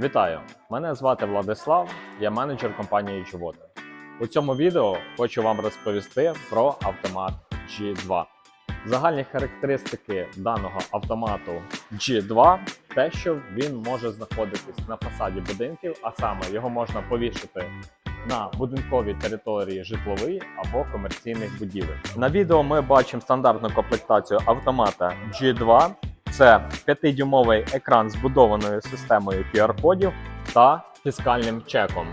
Вітаю! Мене звати Владислав, я менеджер компанії Чобота. У цьому відео хочу вам розповісти про автомат G2. Загальні характеристики даного автомату G2 те, що він може знаходитись на фасаді будинків, а саме його можна повішати на будинковій території житлової або комерційних будівель. На відео ми бачимо стандартну комплектацію автомата G2. Це 5-дюймовий екран з будованою системою QR-кодів та фіскальним чеком.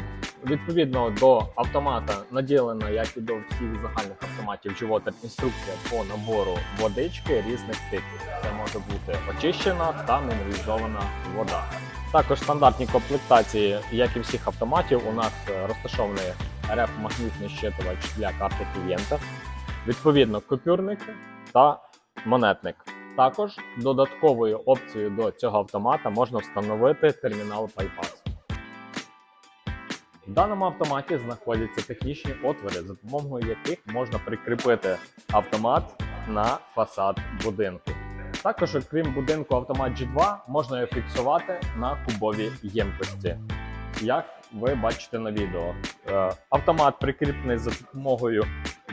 Відповідно до автомата наділена, як і до всіх загальних автоматів G-Water, інструкція по набору водички різних типів. Це може бути очищена та мінералізована вода. Також в стандартній комплектації, як і всіх автоматів, у нас розташований РФ-магнітний щитувач для карти клієнта, відповідно купюрник та монетник. Також додатковою опцією до цього автомата можна встановити термінал PayPass. В даному автоматі знаходяться технічні отвори, за допомогою яких можна прикріпити автомат на фасад будинку. Також, окрім будинку автомат G2, можна його фіксувати на кубовій ємкості. Як ви бачите на відео, Е, автомат прикріплений за допомогою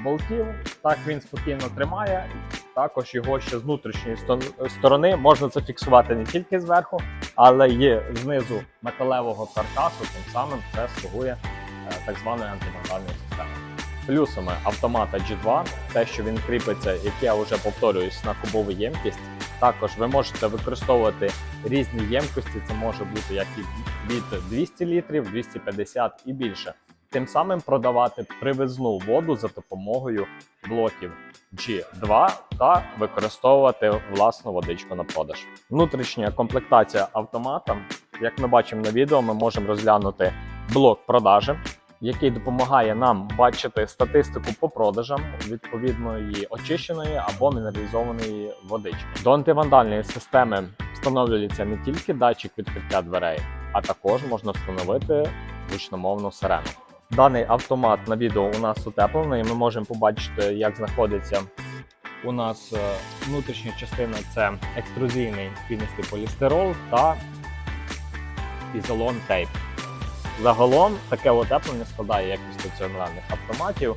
болтів. Так він спокійно тримає. Також його ще з внутрішньої сторони можна зафіксувати не тільки зверху, але й знизу металевого каркасу. Тим самим це слугує е, так званою антимонтажною системою. Плюсами автомата G2, те, що він кріпиться, як я вже повторююсь, на кубову ємкість. Також ви можете використовувати різні ємкості. Це може бути як і від 200 літрів, 250 і більше. Тим самим продавати привезну воду за допомогою блоків G2 та використовувати власну водичку на продаж. Внутрішня комплектація автомата, як ми бачимо на відео, ми можемо розглянути блок продажі, який допомагає нам бачити статистику по продажам відповідної очищеної або мінералізованої водички. До антивандальної системи встановлюється не тільки датчик відкриття дверей, а також можна встановити гучномовну сирену. Даний автомат на відео у нас утеплений. Ми можемо побачити, як знаходиться у нас е, внутрішня частина це екструзійний пінистий полістирол та ізолон тейп. Загалом таке утеплення складає як у стаціонарних автоматів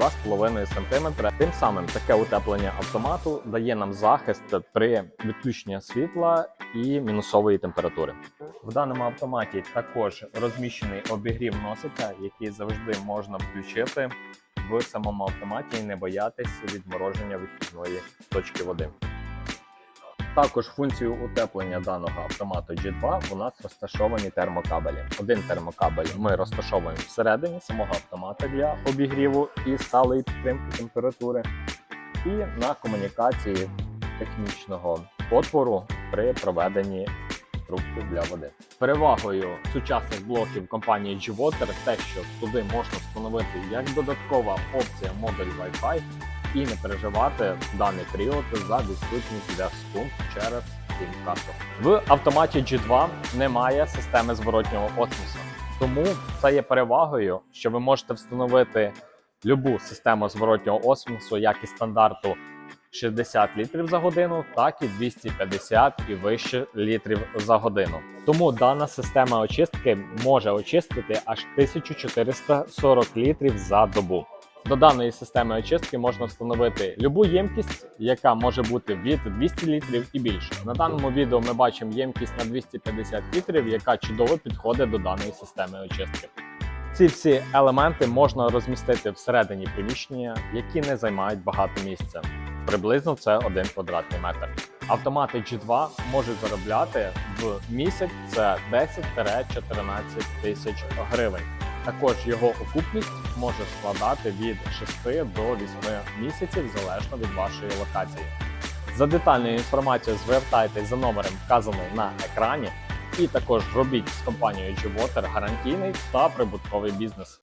2,5 см. Тим самим таке утеплення автомату дає нам захист при відключенні світла і мінусової температури. В даному автоматі також розміщений обігрів носика, який завжди можна включити в самому автоматі і не боятися відмороження вихідної точки води. Також функцію утеплення даного автомату G2 у нас розташовані термокабелі. Один термокабель ми розташовуємо всередині самого автомата для обігріву і сталої підтримки температури, і на комунікації технічного отвору при проведенні трубки для води. Перевагою сучасних блоків компанії G-Water те, що туди можна встановити як додаткова опція модуль Wi-Fi і не переживати в даний період за відсутність зв'язку через сім-карту. В автоматі G2 немає системи зворотнього осмосу, тому це є перевагою, що ви можете встановити любу систему зворотнього осмосу, як і стандарту 60 літрів за годину, так і 250 і вище літрів за годину. Тому дана система очистки може очистити аж 1440 літрів за добу. До даної системи очистки можна встановити любу ємкість, яка може бути від 200 літрів і більше. На даному відео ми бачимо ємкість на 250 літрів, яка чудово підходить до даної системи очистки. Ці всі елементи можна розмістити всередині приміщення, які не займають багато місця. Приблизно це 1 квадратний метр. Автомати G2 можуть заробляти в місяць це 10-14 тисяч гривень. Також його окупність може складати від 6 до 8 місяців залежно від вашої локації. За детальною інформацією звертайтесь за номером, вказаним на екрані, і також робіть з компанією G-Water гарантійний та прибутковий бізнес.